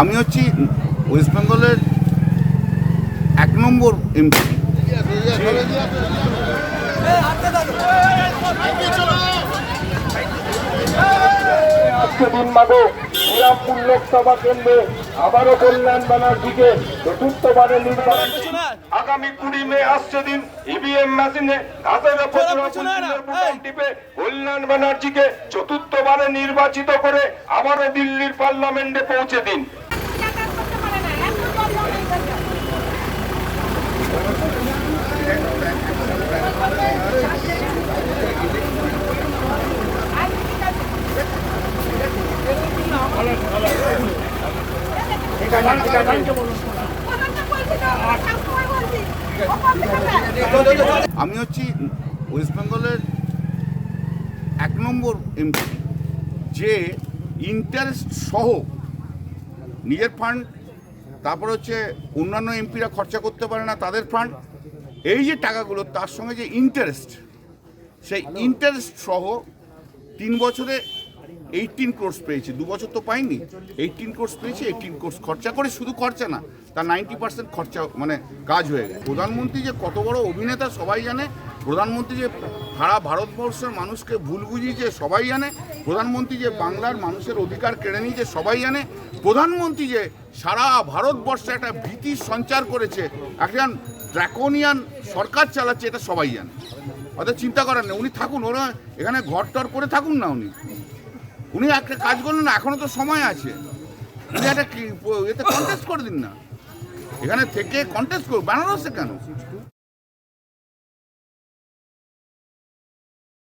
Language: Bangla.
আমি হচ্ছি ওয়েস্ট বেঙ্গলের এক নম্বর এমপি আজকে শ্রীরামপুর লোকসভা কেন্দ্রে আবারও কল্যাণ ব্যানার্জিকে চতুর্থবারের নির্বাচন। আগামী কুড়ি মে আসছে দিন ইভিএম মেশিনে টিপে কল্যাণ ব্যানার্জিকে চতুর্থবারে নির্বাচিত করে আবারও দিল্লির পার্লামেন্টে পৌঁছে দিন কাজ করতে পারে না এত জল জল এই জায়গায়। আর ঠিক আছে। কথাটা বলছি তো, সবসময় বলছি। ও করতে পারবে। আমি হচ্ছি ওয়েস্ট বেঙ্গলের এক নম্বর এমপি যে ইন্টারেস্ট সহ নিজের ফান্ড তারপর হচ্ছে অন্যান্য এমপিরা খরচা করতে পারে না, তাদের ফান্ড এই যে টাকাগুলো, তার সঙ্গে যে ইন্টারেস্ট সেই ইন্টারেস্ট সহ তিন বছরে এইটিন কোর্স পেয়েছে, দু বছর তো পাইনি। এইটিন কোর্স পেয়েছে এইটিন কোর্স খরচা করে শুধু খরচা না, তার নাইনটি পার্সেন্ট খরচা মানে কাজ হয়ে গেছে। প্রধানমন্ত্রী যে কত বড় অভিনেতা সবাই জানে, প্রধানমন্ত্রী যে সারা ভারতবর্ষের মানুষকে ভুল বুঝিয়েছে সবাই জানে, প্রধানমন্ত্রী যে বাংলার মানুষের অধিকার কেড়ে নিয়েছে সবাই জানে, প্রধানমন্ত্রী যে সারা ভারতবর্ষে একটা ভীতি সঞ্চার করেছে, একজন ড্রাকোনিয়ান সরকার চালাচ্ছে, এটা সবাই জানে। অর্থাৎ চিন্তা করার নেই, উনি থাকুন, ওরা এখানে ঘর টর করে থাকুন না উনি। উনি একটা কাজ করলেন না এখনও তো সময় আছে। উনি একটা এতে কন্টেস্ট করে দিন না। এখানে থেকে কন্টেস্ট করুন, বেনারসে কেন?